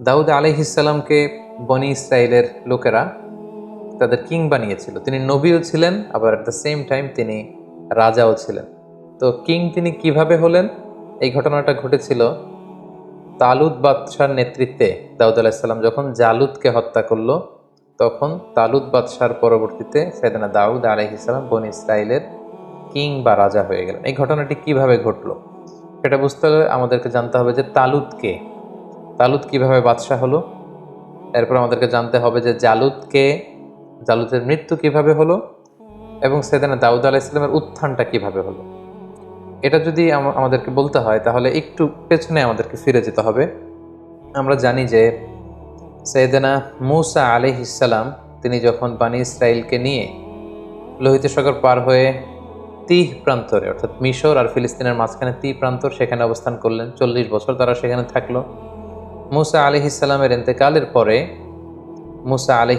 দাউদ আলহিসাল্লামকে বনি ইসরায়েলের লোকেরা তাদের কিং বানিয়েছিল। তিনি নবীও ছিলেন, আবার অ্যাট দ্য সেম টাইম তিনি রাজাও ছিলেন। তো কিং তিনি কীভাবে হলেন? এই ঘটনাটা ঘটেছিল তালুদ বাদশার নেতৃত্বে। দাউদ আলাহিসাল্লাম যখন জালুদকে হত্যা করল, তখন তালুদ বাদশার পরবর্তীতে সেদানা দাউদ আলহিসাল্লাম বনি ইসরায়েলের কিং বা রাজা হয়ে গেলেন। এই ঘটনাটি কীভাবে ঘটলো? সেটা বুঝতে হলে আমাদেরকে জানতে হবে যে তালুদকে তালুদ কীভাবে বাদশাহ হলো? এরপর আমাদেরকে জানতে হবে যে জালুদকে জালুদের মৃত্যু কীভাবে হলো এবং সেদিনে দাউদ আলাহ ইসলামের উত্থানটা কীভাবে হলো? এটা যদি আমাদেরকে বলতে হয়, তাহলে একটু পেছনে আমাদেরকে ফিরে যেতে হবে। আমরা জানি যে সৈয়দেনা মুসা আলি ইসালাম তিনি যখন বানি ইসরায়েলকে নিয়ে লোহিত সাগর পার হয়ে তিহ প্রান্তরে, অর্থাৎ মিশর আর ফিলিস্তিনের মাঝখানে তি প্রান্তর সেখানে অবস্থান করলেন, চল্লিশ বছর তারা সেখানে থাকল। মুসা আলি ইসালামের এতেকালের পরে মুসা আলি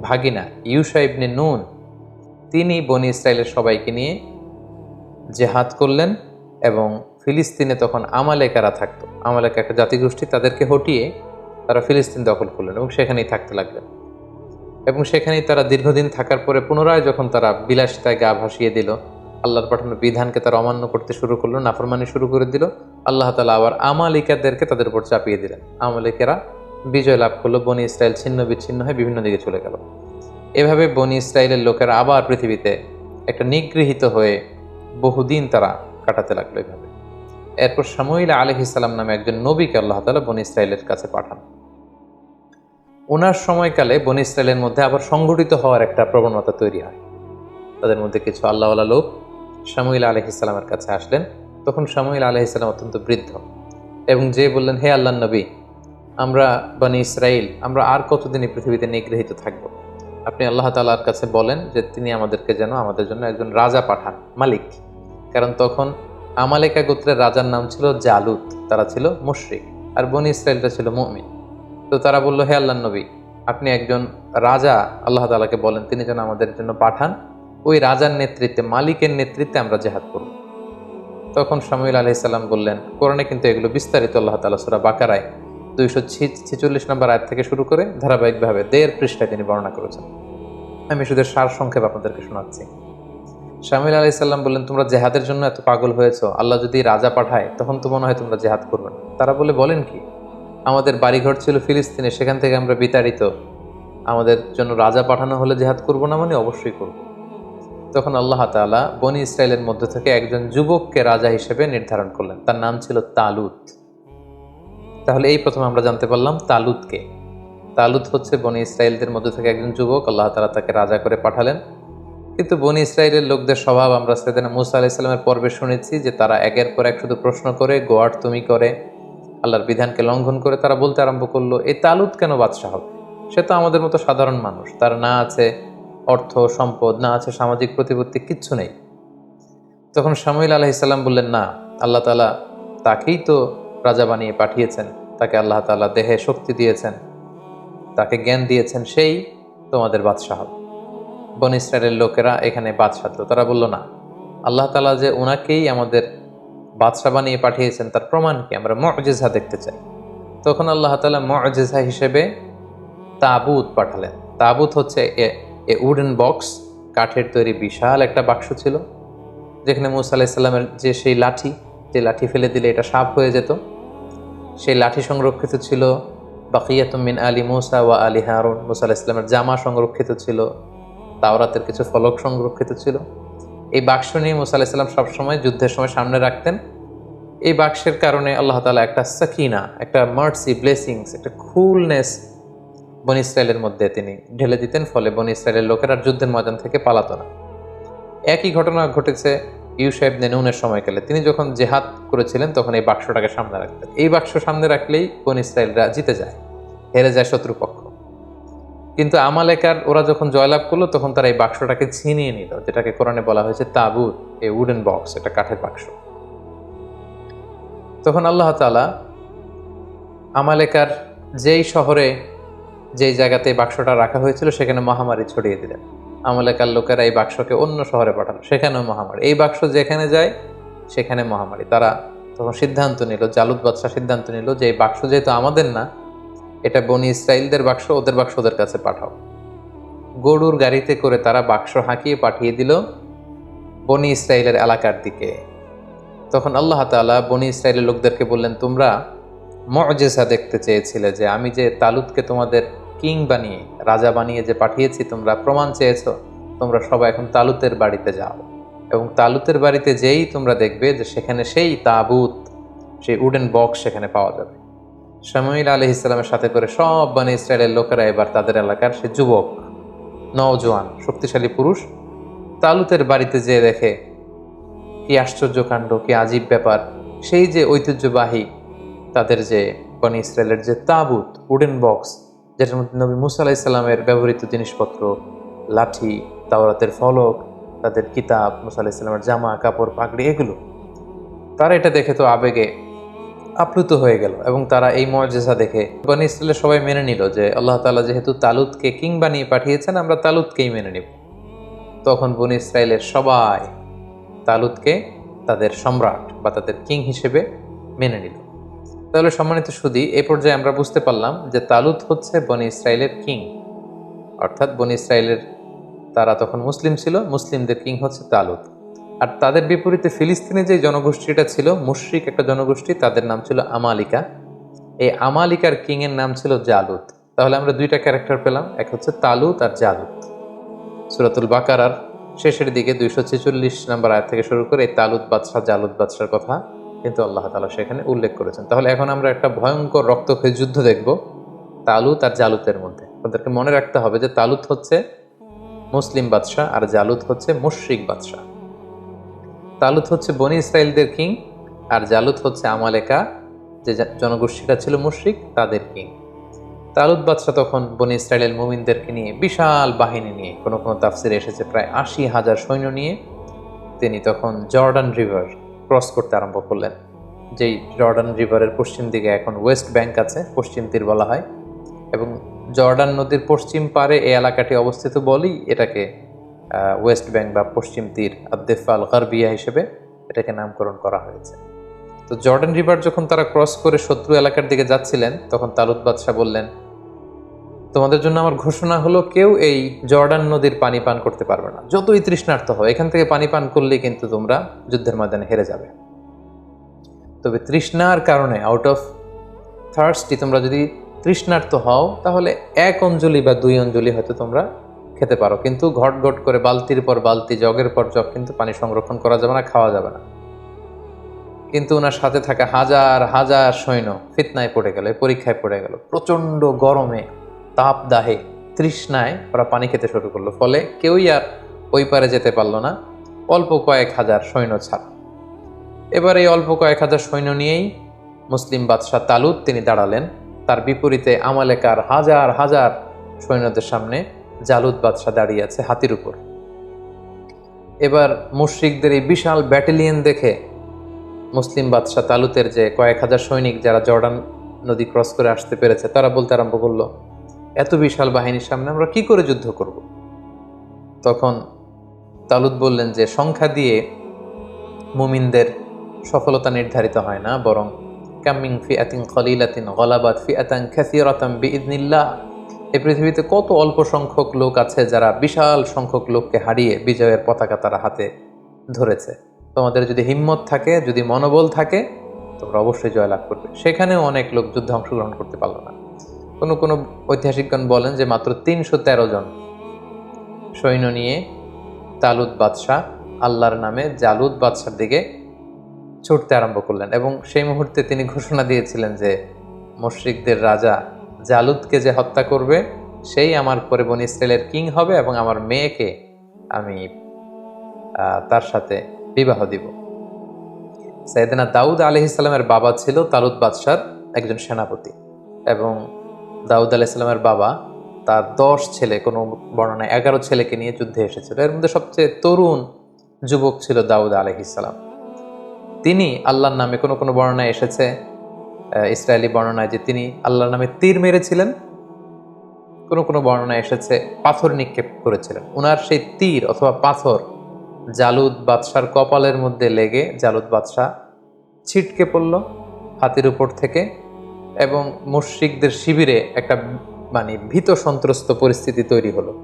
ভাগিনা ইউসা ইবনে নুন, তিনি বনি ইসরায়েলের সবাইকে নিয়ে জেহাদ করলেন এবং ফিলিস্তিনে তখন আমালেকারা থাকতো। আমালেকা একটা জাতিগোষ্ঠী তাদেরকে হটিয়ে তারা ফিলিস্তিন দখল করলেন এবং সেখানেই থাকতে লাগলেন। এবং সেখানেই তারা দীর্ঘদিন থাকার পরে পুনরায় যখন তারা বিলাসিতায় গা ভাসিয়ে দিল, আল্লাহর পাঠানো বিধানকে তারা অমান্য করতে শুরু করল, নাফরমানি শুরু করে দিল আল্লাহ তালা আবার আমালিকাদেরকে তাদের উপর চাপিয়ে দিলেন। আমালিকেরা বিজয় লাভ করল, বনি ইসরায়েল ছিন্ন বিচ্ছিন্ন হয়ে বিভিন্ন দিকে চলে গেল। এভাবে বনি ইসরায়েলের লোকেরা আবার পৃথিবীতে একটা নিগৃহীত হয়ে বহুদিন তারা কাটাতে লাগল এভাবে। এরপর সামুইল আলহ ইসলাম নামে একজন নবীকে আল্লাহ তালা বনি ইসরায়েলের কাছে পাঠান। ওনার সময়কালে বনি ইসরায়েলের মধ্যে আবার সংগঠিত হওয়ার একটা প্রবণতা তৈরি হয়। তাদের মধ্যে কিছু আল্লাহওয়ালা লোক সামুইল আলহ ইসলামের কাছে আসলেন। তখন সামুইল আলহ ইসলাম অত্যন্ত বৃদ্ধ এবং যে বললেন, হে আল্লাহ নবী, আমরা বনি ইসরায়েল আমরা আর কতদিন এই পৃথিবীতে নিগৃহীত থাকব? আপনি আল্লাহ তালার কাছে বলেন যে, তিনি আমাদেরকে যেন আমাদের জন্য একজন রাজা পাঠান, মালিক। কারণ তখন আমালেকা গোত্রের রাজার নাম ছিল জালুত তারা ছিল মুশরিক, আর বনি ইসরায়েলটা ছিল মুমিন। তো তারা বলল, হে আল্লাহ নবী, আপনি একজন রাজা, আল্লাহ তালাকে বলেন তিনি যেন আমাদের জন্য পাঠান। ওই রাজার নেতৃত্বে, মালিকের নেতৃত্বে আমরা জেহাদ করব। তখন সামিল আলহিসাল্লাম বললেন, কোরআনে কিন্তু এগুলো বিস্তারিত, আল্লাহ তালা সুরা বাকারায় দুইশো ছেচল্লিশ নম্বর আয়াত থেকে শুরু করে ধারাবাহিকভাবে দেড় পৃষ্ঠায় তিনি বর্ণনা করেছেন। আমি শুধু সার সংক্ষেপ আপনাদেরকে শোনাচ্ছি। শামিল আলি সাল্লাম বললেন, তোমরা জেহাদের জন্য এত পাগল হয়েছো, আল্লাহ যদি রাজা পাঠায়, তখন তো মনে হয় তোমরা জেহাদ করবে না। তারা বলে, বলেন কি? আমাদের বাড়িঘর ছিল ফিলিস্তিনে, সেখান থেকে আমরা বিতাড়িত। আমাদের জন্য রাজা পাঠানো হলে জেহাদ করব না মানে অবশ্যই করব। তখন আল্লাহ তাআলা বনি ইসরায়েলের মধ্য থেকে একজন যুবককে রাজা হিসেবে নির্ধারণ করলেন। তার নাম ছিল তালুত। তাহলে এই প্রথমে আমরা জানতে পারলাম তালুতকে তালুত হচ্ছে বনি ইসরায়েলদের মধ্যে থেকে একজন যুবক, আল্লাহ তালা তাকে রাজা করে পাঠালেন। কিন্তু বনি ইসরায়েলের লোকদের স্বভাব আমরা সেদিন মুসা আলাহ ইসলামের পর্বে শুনেছি যে তারা একের পর এক শুধু প্রশ্ন করে, গোয়ার তুমি করে, আল্লাহর বিধানকে লঙ্ঘন করে তারা বলতে আরম্ভ করল, এই তালুত কেন বাদশাহ? হবে সে তো আমাদের মতো সাধারণ মানুষ। তার না আছে অর্থ, সম্পদ, না আছে সামাজিক প্রতিপত্তি, কিচ্ছু নেই। তখন সামুইল আলাহ ইসলাম বললেন, না, আল্লাহ তালা তাকেই তো রাজা বানিয়ে পাঠিয়েছেন। তাকে আল্লাহ তালা দেহে শক্তি দিয়েছেন। তাকে জ্ঞান দিয়েছেন, সেই তোমাদের বাদশাহ। বন ইসরায়েলের লোকেরা এখানে বাদশাহ তো তারা বলল, না, আল্লাহ তালা যে ওনাকেই আমাদের বাদশাহ বানিয়ে পাঠিয়েছেন, তার প্রমাণ কি? আমরা মজেজা দেখতে চাই। তখন আল্লাহ তালা মজেজা হিসেবে তাবুত পাঠালেন। তাবুত হচ্ছে এ উডেন বক্স কাঠের তৈরি বিশাল একটা বাক্স ছিল, যেখানে মুসা আলাহিসাল্লামের যে সেই লাঠি, যে লাঠি ফেলে দিলে এটা সাপ হয়ে যেত। সেই লাঠি সংরক্ষিত ছিল বাকিয়াতুমিন আলী মুসা ওয়া আলী হারুন। মুসা আলাহিসাল্লামের জামা সংরক্ষিত ছিল, তাওরাতের কিছু ফলক সংরক্ষিত ছিল। এই বাক্স নিয়ে মুসা আলাহিসাল্লাম সবসময় যুদ্ধের সময় সামনে রাখতেন। এই বাক্সের কারণে আল্লাহ তালা একটা সাকিনা, একটা মার্সি ব্লেসিংস একটা কুলনেস বন ইসরায়েলের মধ্যে তিনি ঢেলে দিতেন, ফলে বন ইসরায়েলের লোকেরা যুদ্ধের ময়দান থেকে পালাতো না। একই ঘটনা ঘটেছে ইউসাহেব নেনুনের সময়কালে। তিনি যখন জেহাদ করেছিলেন, তখন এই বাক্সটাকে সামনে রাখতেন। এই বাক্স সামনে রাখলেই বন ইসরায়েলরা জিতে যায়, হেরে যায় শত্রুপক্ষ। কিন্তু আমালেকার, ওরা যখন জয়লাভ করল, তখন তারা এই বাক্সটাকে ছিনিয়ে নিল, যেটাকে কোরআনে বলা হয়েছে তাবুত এই উডেন বক্স এটা কাঠের বাক্স। তখন আল্লাহ তালা আমালেকার যেই শহরে যেই জায়গাতে বাক্সটা রাখা হয়েছিল, সেখানে মহামারী ছড়িয়ে দিলেন আমলেকার লোকেরা এই বাক্সকে অন্য শহরে পাঠালো। সেখানেও মহামারী। এই বাক্স যেখানে যায়, সেখানে মহামারী। তারা তখন সিদ্ধান্ত নিল, জালুদ বাদশাহ সিদ্ধান্ত নিল যে এই বাক্স যেহেতু আমাদের না, এটা বনি ইসরায়েলদের বাক্স, ওদের বাক্স ওদের কাছে পাঠাও। গরুর গাড়িতে করে তারা বাক্স হাঁকিয়ে পাঠিয়ে দিল বনি ইসরায়েলের এলাকার দিকে। তখন আল্লাহ তাআলা বনি ইসরায়েলের লোকদেরকে বললেন, তোমরা মজেসা দেখতে চেয়েছিলে যে আমি যে তালুতকে তোমাদের কিং বানিয়ে, রাজা বানিয়ে যে পাঠিয়েছি, তোমরা প্রমাণ চেয়েছো, তোমরা সবাই এখন তালুতের বাড়িতে যাও। এবং তালুতের বাড়িতে যেই তোমরা দেখবে যে সেখানে সেই তাবুত, সেই উডেন বক্স সেখানে পাওয়া যাবে। শামুইল আলহ ইসলামের সাথে করে সব বানি ইসরায়েলের লোকেরা এবার তাদের এলাকার সে যুবক, নওজোয়ান, শক্তিশালী পুরুষ তালুতের বাড়িতে যেয়ে দেখে কি আশ্চর্য কাণ্ড, কি আজীব ব্যাপার। সেই যে ঐতিহ্যবাহী তাদের যে বনি ইসরায়েলের যে তাবুত উডেন বক্স যেটার মধ্যে নবী মুসা আলাহ ইসলামের ব্যবহৃত জিনিসপত্র, লাঠি, তাওরাতের ফলক, তাদের কিতাব, মুসা আলাহ ইসলামের জামা, কাপড়, পাগড়ি, এগুলো। তারা এটা দেখে তো আবেগে আপ্লুত হয়ে গেল এবং তারা এই মর্যাদা দেখে বনি ইসরায়েলের সবাই মেনে নিল যে আল্লাহ তাআলা যেহেতু তালুতকে কিং বানিয়ে পাঠিয়েছেন, আমরা তালুতকেই মেনে নিব। তখন বনি ইসরায়েলের সবাই তালুতকে তাদের সম্রাট বা তাদের কিং হিসেবে মেনে নিল। তাহলে সম্মানিত সুদী, এ পর্যায়ে আমরা বুঝতে পারলাম যে তালুত হচ্ছে বনি ইসরায়েলের কিং অর্থাৎ বনি ইসরায়েলের তারা তখন মুসলিম ছিল, মুসলিমদের কিং হচ্ছে তালুত। আর তাদের বিপরীতে ফিলিস্তিনে যে জনগোষ্ঠীটা ছিল, মুশ্রিক একটা জনগোষ্ঠী, তাদের নাম ছিল আমালিকা। এই আমালিকার কিংয়ের নাম ছিল জালুত। তাহলে আমরা দুইটা ক্যারেক্টার পেলাম, এক হচ্ছে তালুত আর জালুত। সুরাতুল বাকারার শেষের দিকে দুইশো ছেচল্লিশ নাম্বার আয়াত থেকে শুরু করে এই তালুত বাদশাহ, জালুত বাদশার কথা। কিন্তু আল্লাহ তালা সেখানে উল্লেখ করেছেন। তাহলে এখন আমরা একটা ভয়ঙ্কর রক্তক্ষয়ী যুদ্ধ দেখব তালুত আর জালুতের মধ্যে। তাদেরকে মনে রাখতে হবে যে তালুত হচ্ছে মুসলিম বাদশাহ আর জালুত হচ্ছে মুশ্রিক বাদশাহ। তালুত হচ্ছে বনি ইসরায়েলদের কিং আর জালুত হচ্ছে আমালেকা, যে জনগোষ্ঠীটা ছিল মুশরিক, তাদের কিং। তালুত বাদশাহ তখন বনি ইসরায়েলের মুমিনদেরকে নিয়ে বিশাল বাহিনী নিয়ে, কোনো কোনো তাফসিরে এসেছে প্রায় আশি হাজার সৈন্য নিয়ে, তিনি তখন জর্ডান রিভার ক্রস করতে আরম্ভ করলেন। যেই জর্ডান রিভারের পশ্চিম দিকে এখন ওয়েস্ট ব্যাংক আছে, পশ্চিম তীর বলা হয়, এবং জর্ডান নদীর পশ্চিম পারে এই এলাকাটি অবস্থিত বলেই এটাকে ওয়েস্ট ব্যাংক বা পশ্চিম তীর আদ্দেফাল গারবিয়া হিসেবে এটাকে নামকরণ করা হয়েছে। তো জর্ডান রিভার যখন তারা ক্রস করে শত্রু এলাকার দিকে যাচ্ছিলেন, তখন তালুত বাদশাহ বললেন তোমাদের জন্য আমার ঘোষণা হলো, কেউ এই জর্ডান নদীর পানি পান করতে পারবে না। যতই তৃষ্ণার্ত হয় এখান থেকে পানি পান করলে কিন্তু তোমরা যুদ্ধের ময়দানে হেরে যাবে। তবে তৃষ্ণার কারণে আউট অফ থার্সটি তোমরা যদি তৃষ্ণার্ত হও, তাহলে এক অঞ্জলি বা দুই অঞ্জলি হয়তো তোমরা খেতে পারো। কিন্তু ঘট ঘট করে বালতির পর বালতি, জগের পর জগ কিন্তু পানি সংরক্ষণ করা যাবে না, খাওয়া যাবে না। কিন্তু ওনার সাথে থাকা হাজার হাজার সৈন্য ফিতনায় পড়ে গেল, পরীক্ষায় পড়ে গেল, প্রচণ্ড গরমে তাপ দাহে তৃষ্ণায় ওরা পানি খেতে শুরু করল। ফলে কেউই আর ওই পারে যেতে পারল না। অল্প কয়েক হাজার সৈন্য ছাড়া। এবার এই অল্প কয়েক হাজার সৈন্য নিয়েই মুসলিম বাদশাহ তালুত তিনি দাঁড়ালেন। তার বিপরীতে আমালেকার হাজার হাজার সৈন্যদের সামনে জালুদ বাদশাহ দাঁড়িয়ে আছে হাতির উপর। এবার মুশরিকদের এই বিশাল ব্যাটালিয়ন দেখে মুসলিম বাদশাহ তালুতের যে কয়েক হাজার সৈনিক যারা জর্ডান নদী ক্রস করে আসতে পেরেছে, তারা বলতে আরম্ভ করল এত বিশাল বাহিনীর সামনে আমরা কি করে যুদ্ধ করব? তখন তালুদ বললেন যে, সংখ্যা দিয়ে মুমিনদের সফলতা নির্ধারিত হয় না, বরং কামিং ফি আতিন খলিলাতিন গলাবাদ ফি আতান খ্যাসিরতাম বিইদনিল্লাহ। এই পৃথিবীতে কত অল্প সংখ্যক লোক আছে যারা বিশাল সংখ্যক লোককে হারিয়ে বিজয়ের পতাকা তারা হাতে ধরেছে? তোমাদের যদি হিম্মত থাকে, যদি মনোবল থাকে, তোমরা অবশ্যই জয়লাভ করবে। সেখানেও অনেক লোক যুদ্ধে অংশগ্রহণ করতে পারল না। কোনো কোনো ঐতিহাসিকগণ বলেন যে মাত্র তিনশো তেরো জন সৈন্য নিয়ে তালুদ বাদশাহ আল্লাহর নামে জালুদ বাদশার দিকে ছুটতে আরম্ভ করলেন এবং সেই মুহূর্তে তিনি ঘোষণা দিয়েছিলেন যে মুশরিকদের রাজা জালুদকে যে হত্যা করবে, সেই আমার পরে বনি ইসরায়েলের কিং হবে এবং আমার মেয়েকে আমি তার সাথে বিবাহ দিব। সাইদিনা দাউদ আলি ইসলামের বাবা ছিল তালুদ বাদশার একজন সেনাপতি এবং দাউদ আলি ইসলামের বাবা, তার দশ ছেলে, কোনো বর্ণনায় এগারো ছেলেকে নিয়ে যুদ্ধে এসেছিল। এর মধ্যে সবচেয়ে তরুণ যুবক ছিল দাউদ আলহিসাল্লাম তিনি আল্লাহর নামে কোনো কোনো বর্ণনায় এসেছে ইসরায়েলি বর্ণনায় যে তিনি আল্লাহর নামে তীর মেরেছিলেন, কোনো কোনো বর্ণনায় এসেছে, পাথর নিক্ষেপ করেছিলেন। ওনার সেই তীর অথবা পাথর জালুদ বাদশার কপালের মধ্যে লেগে জালুদ বাদশাহ ছিটকে পড়ল, হাতির উপর থেকে এবং মুশ্রিকদের শিবিরে একটা মানে ভীত সন্ত্রস্ত পরিস্থিতি তৈরি হলো।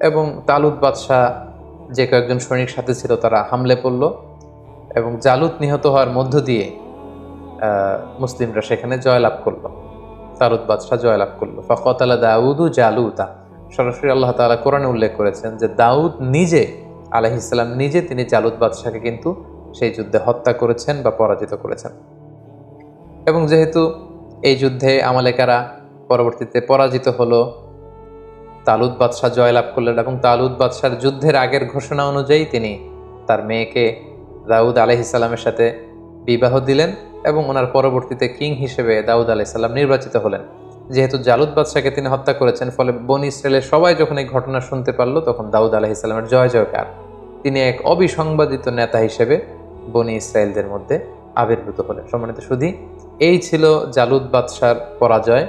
এবং তালুদ বাদশাহ যে কয়েকজন সৈনিক সাথে ছিল তারা হামলে পড়ল এবং জালুত নিহত হওয়ার মধ্য দিয়ে মুসলিমরা সেখানে জয়লাভ করল। তালুত বাদশাহ জয়লাভ করল। ফকতালা দাউদু জালুতা। সরাসরি আল্লাহ তালা কোরআনে উল্লেখ করেছেন যে দাউদ নিজে আলহিসাল্লাম নিজে তিনি জালুদ বাদশাহকে কিন্তু সেই যুদ্ধে হত্যা করেছেন বা পরাজিত করেছেন। এবং যেহেতু এই যুদ্ধে আমালেকারা পরবর্তীতে পরাজিত হলো। তালুদ বাদশাহ জয়লাভ করলেন এবং তালুদ বাদশার যুদ্ধের আগের ঘোষণা অনুযায়ী তিনি তার মেয়েকে দাউদ আলহিসাল্লামের সাথে বিবাহ দিলেন এবং ওনার পরবর্তীতে কিং হিসেবে দাউদ আলাইসাল্লাম নির্বাচিত হলেন। যেহেতু জালুদ বাদশাকে তিনি হত্যা করেছেন, ফলে বন ইসরায়েলের সবাই যখন এই ঘটনা শুনতে পারল, তখন দাউদ আলাইসাল্লামের জয় জয়কার। তিনি এক অবিসংবাদিত নেতা হিসেবে বনি ইসরায়েলদের মধ্যে আবির্ভূত হলেন। সম্মানিত শুধু এই ছিল জালুদ বাদশার পরাজয়।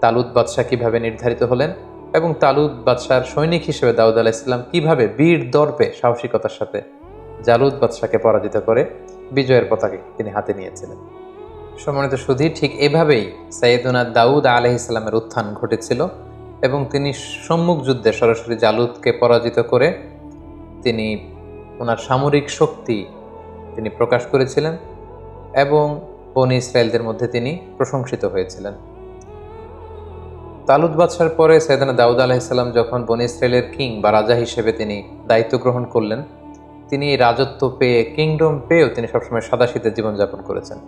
তালুদ বাদশাহ কীভাবে নির্ধারিত হলেন এবং তালুদ বাদশার সৈনিক হিসেবে দাউদ আলাইসাল্লাম কীভাবে বীর দর্পে সাহসিকতার সাথে জালুদ বাদশাকে পরাজিত করে বিজয়ের পতাকে তিনি হাতে নিয়েছিলেন। সম্মানিত সুধী, ঠিক এভাবেই সাইয়েদুনা দাউদ আলহ ইসলামের উত্থান ঘটেছিল এবং তিনি সম্মুখ যুদ্ধে সরাসরি জালুদকে পরাজিত করে তিনি ওনার সামরিক শক্তি তিনি প্রকাশ করেছিলেন এবং বনি ইসরায়েলদের মধ্যে তিনি প্রশংসিত হয়েছিলেন। তালুদ বাদশার পরে সৈয়দানা দাউদ আলাহিসাল্লাম যখন বনি ইসরায়েলের কিং বা রাজা হিসেবে তিনি দায়িত্ব গ্রহণ করলেন, তিনি রাজত্ব পেয়ে, কিংডম পেয়েও তিনি সবসময় সাদাশীতের জীবনযাপন করেছেন।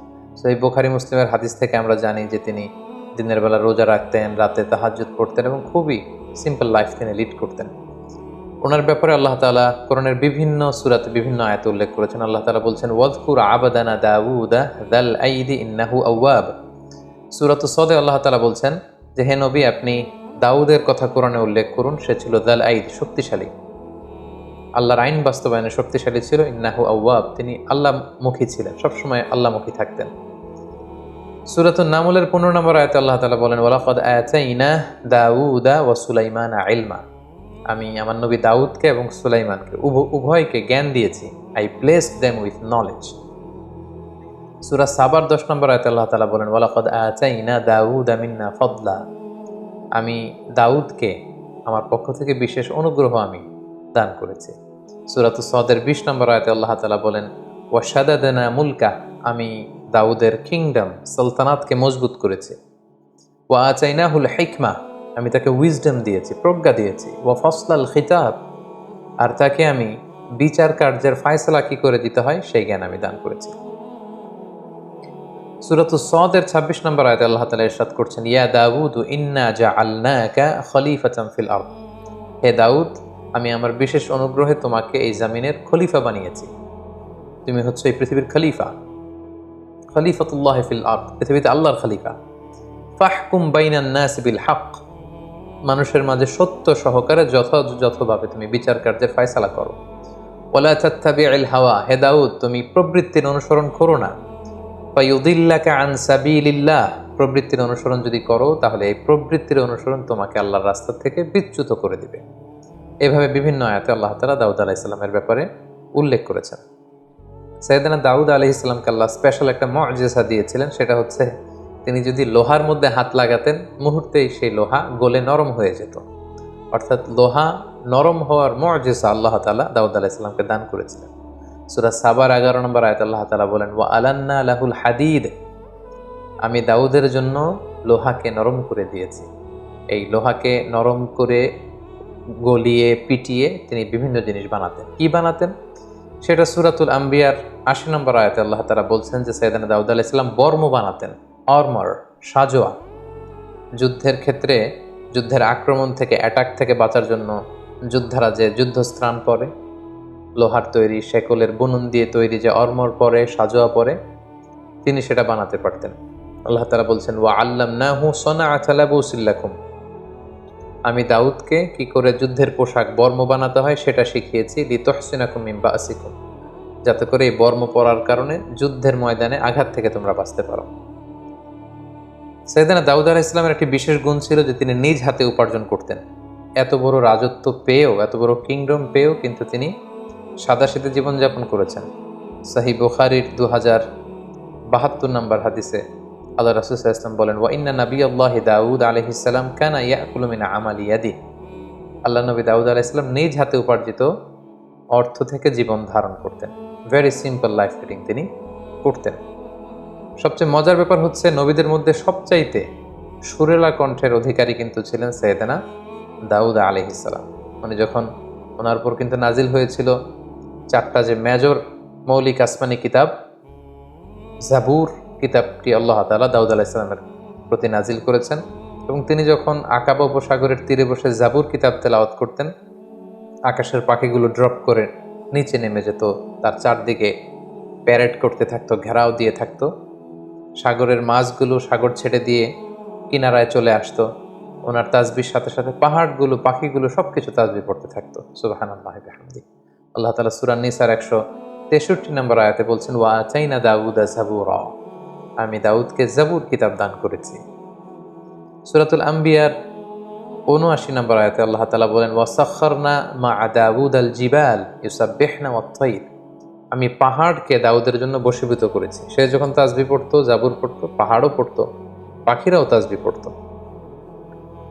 তো এই বোখারি মুসলিমের হাদিস থেকে আমরা জানি যে তিনি দিনের বেলা রোজা রাখতেন, রাতে তাহাজ্জুদ পড়তেন এবং খুবই সিম্পল লাইফ তিনি লিড করতেন। ওনার ব্যাপারে আল্লাহ তাআলা কোরআনের বিভিন্ন সুরাতে বিভিন্ন আয়াত উল্লেখ করেছেন। আল্লাহ তালা বলছেন ওয়াজকুর আবাদানা দাউদা দাল আইদি ইন্নাহু আওয়াব। সুরাত সদে আল্লাহ তালা বলছেন যে, হে নবী, আপনি দাউদের কথা কোরআনে উল্লেখ করুন। সে ছিল দাল আইদ, শক্তিশালী। আল্লাহর আইন বাস্তবায়নে শক্তিশালী ছিল। ইন্নাহু আওয়াব, তিনি আল্লাহমুখী ছিলেন, সবসময় আল্লাহমুখী থাকতেন। সুরাতুন নামুলের পনেরো নম্বর আয়তে আল্লাহ তালা বলেন, ওয়ালাকদ আয়াতাইনা দাউদা ওয়া সুলাইমান ইলমা। আমি আমার নবী দাউদকে এবং সুলাইমানকে, উভ- উভয়কে জ্ঞান দিয়েছি। I place them with knowledge সুরা সাবার দশ নম্বর আয়তে আল্লাহ তালা বলেন, ওয়ালাকদ আয়াতাইনা দাউদ আমিন্না ফদলা। আমি দাউদকে, আমার পক্ষ থেকে বিশেষ অনুগ্রহ আমি দান করেছি। সুরাত সদের বিশ নম্বর আয়তে আল্লাহ তালা বলেন ওয়াসাদাদেনা মুলকা। আমি দাউদের কিংডম সালতানাতকে মজবুত করেছি। ওয়া আচাইনাহুল হিকমা। আমি তাকে উইজডম দিয়েছি, প্রজ্ঞা দিয়েছি। ওয়া ফসলাল খিতাব, আর তাকে আমি বিচার কার্যের ফায়সলা কি করে দিতে হয়, সেই জ্ঞান আমি দান করেছি। সুরত সদের ছাব্বিশ নম্বর আয়তে আল্লাহ তালা ইরশাদ করছেন, ইয়া দাউদ, ইন্না জা আল্লাকা খলিফাতাম ফিল আরদ। হে দাউদ, আমি আমার বিশেষ অনুগ্রহে তোমাকে এই জামিনের খলিফা বানিয়েছি। তুমি হচ্ছে এই পৃথিবীর খলিফা। খলিফাতুল্লাহ ফিল আরদ, পৃথিবীতে আল্লাহর খলিফা। ফাহকুম বাইনান নাস বিল হক। মানুষের মাঝে সত্য সহকারে যথাযথভাবে তুমি বিচার কার্যের ফয়সালা করো। ওলা তাত্তাবিউল হাওয়া। হে দাউদ, তুমি প্রবৃত্তির অনুসরণ করো না। ফায়ুদিল্লাকা আন সাবিলিল্লাহ। প্রবৃত্তির অনুসরণ যদি করো, তাহলে এই প্রবৃত্তির অনুসরণ তোমাকে আল্লাহর রাস্তা থেকে বিচ্যুত করে দিবে। এভাবে বিভিন্ন আয়াতে আল্লাহ তালা দাউদ আলাইসাল্লামের ব্যাপারে উল্লেখ করেছেন। সৈয়দানা দাউদ আলি ইসলামকে আল্লাহ স্পেশাল একটা মজেসা দিয়েছিলেন, সেটা হচ্ছে তিনি যদি লোহার মধ্যে হাত লাগাতেন, মুহূর্তেই সেই লোহা গলে নরম হয়ে যেত। অর্থাৎ লোহা নরম হওয়ার মজেসা আল্লাহ তালা দাউদ আলাহ ইসলামকে দান করেছিলেন। সুরা সাবার এগারো নম্বর আয়ত আল্লাহ তালা বলেন, ওয়া আলান্না লাহুল হাদিদ। আমি দাউদের জন্য লোহাকে নরম করে দিয়েছি। এই লোহাকে নরম করে গলিয়ে, পিটিয়ে তিনি বিভিন্ন জিনিস বানাতেন। কি বানাতেন? সেটা সুরাতুল আম্বিয়ার আশি নম্বর আয়তে আল্লাহ তারা বলছেন যে সৈয়দানা দাউদ আলাহ ইসলাম বর্ম বানাতেন। অর্মর, সাজোয়া। যুদ্ধের ক্ষেত্রে যুদ্ধের আক্রমণ থেকে অ্যাটাক থেকে বাঁচার জন্য যোদ্ধারা যে যুদ্ধস্থান পরে, লোহার তৈরি, শেকলের বুনুন দিয়ে তৈরি যে অর্মর পরে, সাজোয়া পরে, তিনি সেটা বানাতে পারতেন। আল্লাহ তালা বলছেন ওয়া আল্লাম না হু সোনা আথালাবুসিল্লাকুম আমি দাউদকে কি করে যুদ্ধের পোশাক, বর্ম বানাতে হয়, সেটা শিখিয়েছি, লিতহসিনাকুম মিম্বা আসিকুম যাতে করে এই বর্ম পরার কারণে যুদ্ধের ময়দানে আঘাত থেকে তোমরা বাঁচতে পারো। সৈয়দানা দাউদ আলাহ ইসলামের একটি বিশেষ গুণ ছিল যে তিনি নিজ হাতে উপার্জন করতেন। এত বড় রাজত্ব পেয়েও, এত বড় কিংডম পেয়েও কিন্তু তিনি সাদাশীতে জীবনযাপন করেছেন। সাহি বুখারির দু হাজার বাহাত্তর নম্বর হাদিসে আল্লাহ রাসুল ইসলাম বলেন, ওয়া ইন্না নবী আল্লাহ দাউদ আলহিসাম কানা ইয়াকুলুমিনা আমাল ইয়াদি। আল্লাহ নবী দাউদ আলাইসাল্লাম নিজ হাতে উপার্জিত অর্থ থেকে জীবন ধারণ করতেন। ভেরি সিম্পল লাইফ লিডিং তিনি করতেন। সবচেয়ে মজার ব্যাপার হচ্ছে নবীদের মধ্যে সবচাইতে সুরেলা কণ্ঠের অধিকারী কিন্তু ছিলেন সৈয়দানা দাউদ আলহিসাল্লাম মানে যখন ওনার উপর কিন্তু নাজিল হয়েছিল চারটা যে মেজর মৌলিক আসমানি কিতাব, জাবুর কিতাবটি আল্লাহ তালা দাউদ আলাহিসাল্লামের প্রতি নাজিল করেছেন এবং তিনি যখন আকাবা উপসাগরের তীরে বসে জাবুর কিতাব তেলাওয়াত করতেন, আকাশের পাখিগুলো ড্রপ করে নিচে নেমে যেত, তার চারদিকে প্যারেড করতে থাকতো, ঘেরাও দিয়ে থাকতো। সাগরের মাছগুলো সাগর ছেড়ে দিয়ে কিনারায় চলে আসতো। ওনার তাজবির সাথে সাথে পাহাড়গুলো, পাখিগুলো সব কিছু তাজবি পড়তে থাকতো। সুবাহান আল্লাহ হামদি আল্লাহ তালা সুরান নিসার একশো তেষট্টি নম্বর আয়াতে বলছেন, ওয়া চাইনা দাউদ জাবুর আমি দাউদকে জাবুর কিতাব দান করেছি। সুরাতুল আম্বিয়ার উনআশি নম্বর আয়াতে আল্লাহ তালা বলেন ওয়াসাখরনা মা দাউদ আল জিবাল ইউসাবেহনা ওয়াত্তাইর আমি পাহাড়কে দাউদের জন্য বসীভূত করেছি। সে যখন তাজবি পড়তো, জাবুর পড়তো, পাহাড়ও পড়তো, পাখিরাও তাজবি পড়তো।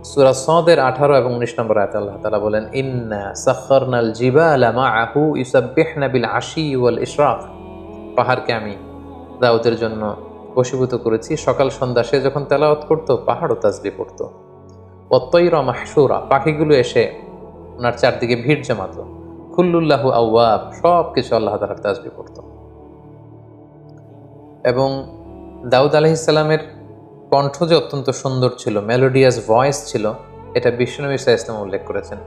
সুরা সদের আঠারো এবং উনিশ নম্বর আয়াত আল্লাহ তালা বলেন, ইন্না সাখরনাল জিবাল মাআহু ইউসাব্বিহনা বিল আশি ওয়াল ইশরাক। পাহাড়কে আমি দাউদের জন্য বসীভূত করেছি। সকাল, সন্ধ্যা সে যখন তেলাওয়াত করতো, পাহাড়ও তাজবি পড়তো। অত্যইর মাহসুরা পাখিগুলো এসে ওনার চারদিকে ভিড় জমাতো। খুল্লুল্লাহু আউয়াব সব কিছু আল্লাহ তালার তাজবি পড়তো এবং দাউদ আলহিসাল্লামের কণ্ঠ যে অত্যন্ত সুন্দর ছিল মেলোডিয়াস ভয়েস ছিল, এটা বিশ্বনবী সাহা ইসলাম উল্লেখ করেছেন।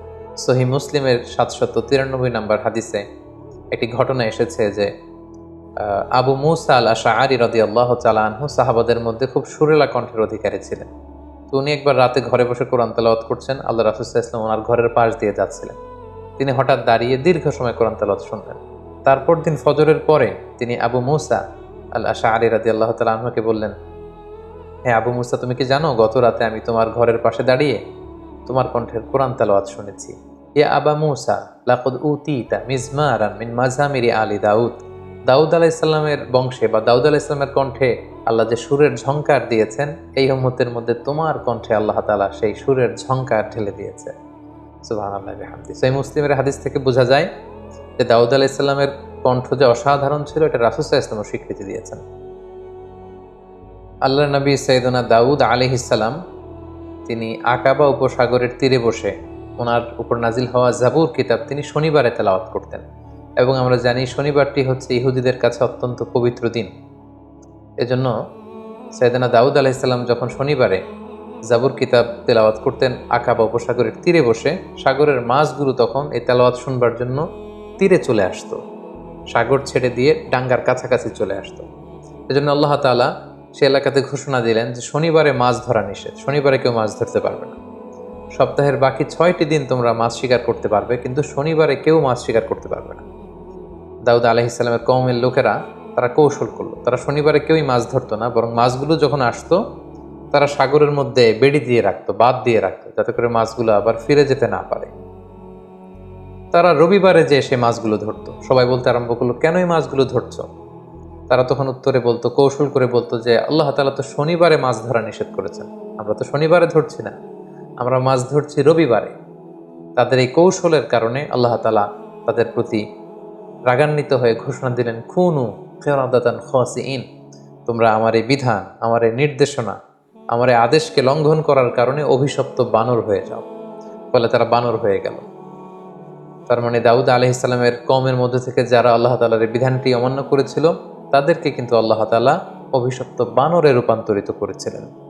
সহি মুসলিমের সাতশত তিরানব্বই নম্বর হাদিসে একটি ঘটনা এসেছে যে আবু মুসা আল আশা আরি রদি আল্লাহ চালানহু সাহাবাদের মধ্যে খুব সুরেলা কণ্ঠের অধিকারী ছিলেন। তো উনি একবার রাতে ঘরে বসে কোরআন তালাওয়াত করছেন, আল্লাহ রাসুসাহ ইসলাম ওনার ঘরের পাশ দিয়ে যাচ্ছিলেন। তিনি হঠাৎ দাঁড়িয়ে দীর্ঘ সময় কোরআন তালাওয়াত শুনলেন। তারপর দিন ফজরের পরে তিনি আবু মুসা আল আশা আলী রাদি আল্লাহ তালাহকে বললেন হ্যাঁ আবু মুসা, তুমি কি জানো, গত রাতে আমি তোমার ঘরের পাশে দাঁড়িয়ে তোমার কণ্ঠের কোরআন তালাওয়াত শুনেছি। এ আবা মুসা, লাকদ উতিতা মিজমারান মিন মাঝামিরি আলী দাউদ। দাউদ আলাইসাল্লামের বংশে বা দাউদ আলাইসাল্লামের কণ্ঠে আল্লাহ যে সুরের ঝংকার দিয়েছেন, এই উম্মতের মধ্যে তোমার কণ্ঠে আল্লাহ তালা সেই সুরের ঝংকার ঢেলে দিয়েছে। সেই মুসলিমের হাদিস থেকে বোঝা যায় যে দাউদ আলাইসাল্লামের কণ্ঠ যে অসাধারণ ছিল, এটা রাসুসাহ ইসলামও স্বীকৃতি দিয়েছেন। আল্লাহ নবী সৈয়দনা দাউদ আলিহিসাল্লাম তিনি আকাবা উপসাগরের তীরে বসে ওনার উপর নাজিল হওয়া জাবুর কিতাব তিনি শনিবারে তেলাওয়াত করতেন। এবং আমরা জানি শনিবারটি হচ্ছে ইহুদিদের কাছে অত্যন্ত পবিত্র দিন। এজন্য সৈয়দনা দাউদ আলাইসাল্লাম যখন শনিবারে জাবুর কিতাব তেলাওয়াত করতেন আকাবা উপসাগরের তীরে বসে। সাগরের মাছগুলো তখন এই তেলাওয়াত শুনবার জন্য তীরে চলে আসতো। সাগর ছেড়ে দিয়ে ডাঙ্গার কাছাকাছি চলে আসতো। এজন্য আল্লাহ তাআলা সে এলাকাতে ঘোষণা দিলেন যে শনিবারে মাছ ধরা নিষেধ। শনিবারে কেউ মাছ ধরতে পারবে না। সপ্তাহের বাকি ছয়টি দিন তোমরা মাছ শিকার করতে পারবে, কিন্তু শনিবারে কেউ মাছ শিকার করতে পারবে না। দাউদ আলহিসাল্লামের কৌমের লোকেরা তারা কৌশল করল। তারা শনিবারে কেউই মাছ ধরতো না, বরং মাছগুলো যখন আসতো তারা সাগরের মধ্যে বেড়ি দিয়ে রাখতো বাদ দিয়ে রাখতো, যাতে করে মাছগুলো আবার ফিরে যেতে না পারে। তারা রবিবারে যে সে মাছগুলো ধরতো, সবাই বলতে আরম্ভ করল, কেন এই মাছগুলো ধরছ? তারা তখন উত্তরে বলতো, কৌশল করে বলতো যে, আল্লাহ তালা তো শনিবারে মাছ ধরা নিষেধ করেছেন, আমরা তো শনিবারে ধরছি না, আমরা মাছ ধরছি রবিবারে। তাদের এই কৌশলের কারণে আল্লাহ তালা তাদের প্রতি রাগান্বিত হয়ে ঘোষণা দিলেন খুনু খেরাদাতান ইন তোমরা আমার এই বিধান, আমার এই নির্দেশনা আমার এই আদেশকে লঙ্ঘন করার কারণে অভিশপ্ত বানর হয়ে যাও। ফলে তারা বানর হয়ে গেল। তার মানে দাউদ আলহ ইসলামের কমের মধ্যে থেকে যারা আল্লাহ তালার বিধানটি অমান্য করেছিল, তাদেরকে কিন্তু আল্লাহ তালা অভিশপ্ত বানরে রূপান্তরিত করেছিলেন।